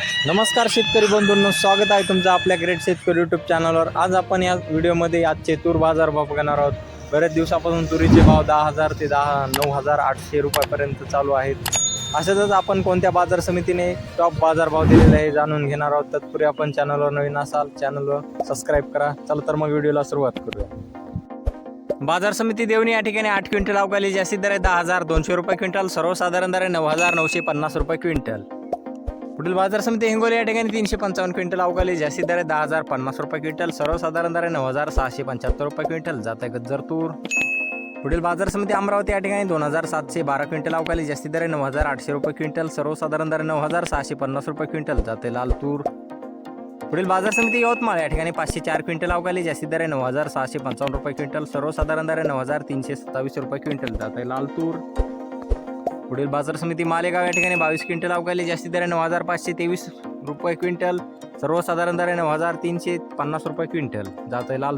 नमस्कार शेतकरी बंधूंनो स्वागत आहे तुमचं आपल्या ग्रेट शेतकरी यूट्यूब चॅनलवर आज आपण या व्हिडिओमध्ये आजचे तूर बाजार भाव बघणार आहोत. बऱ्याच दिवसापासून तुरीचे भाव दहा हजार ते दहा नऊ हजार आठशे रुपयापर्यंत चालू आहेत. अशातच आपण कोणत्या बाजार समितीने टॉप बाजार भाव दिलेला आहे जाणून घेणार आहोत. तत्पूर्वी आपण चॅनलवर नवीन असाल चॅनलवर सबस्क्राईब करा. चला तर मग व्हिडिओला सुरुवात करूया. बाजार समिती देवणी या ठिकाणी आठ क्विंटल अवकाली जास्तीत दर आहे दहा हजार दोनशे रुपये क्विंटल सर्वसाधारण दर आहे नऊ हजार नऊशे पन्नास रुपये क्विंटल. पुढील बाजार समिती हिंगोली या ठिकाणी तीनशे पंचावन्न क्विंटल अवकाली जास्तीत दर आहे दहा हजार पन्नास रुपये क्विंटल. सर्वसाधारण दर आहे नऊ हजार सहाशे पंच्याहत्तर रुपये क्विंटल. जात आहे गज्जर तूर. पुढील बाजार समिती अमरावती या ठिकाणी दोन हजार सातशे बारा क्विंटल अवकाली जास्तीत दर आहे नऊ हजार आठशे रुपये क्विंटल. सर्वसाधारण दर नऊ हजार सहाशे पन्नास रुपये क्विंटल. जाते लाल तूर. पुढील बाजार समिती यवतमाळ या ठिकाणी पाचशे चार क्विंटल अवकाली जास्तीत दर आहे नऊ हजार सहाशे पंचावन्न रुपये क्विंटल. सर्वसाधारण दर आहे नऊ हजार तीनशे सत्तावीस रुपये क्विंटल. जाते आहे लाल तूर. पुढील बाजार समिती मालेगाव या ठिकाणी बावीस क्विंटल अवकाली जास्ती दर नऊ हजार पाचशे तेवीस रुपये क्विंटल सर्वसाधारण दर नऊ हजार तीनशे पन्नास रुपये क्विंटल. जात आहे लाल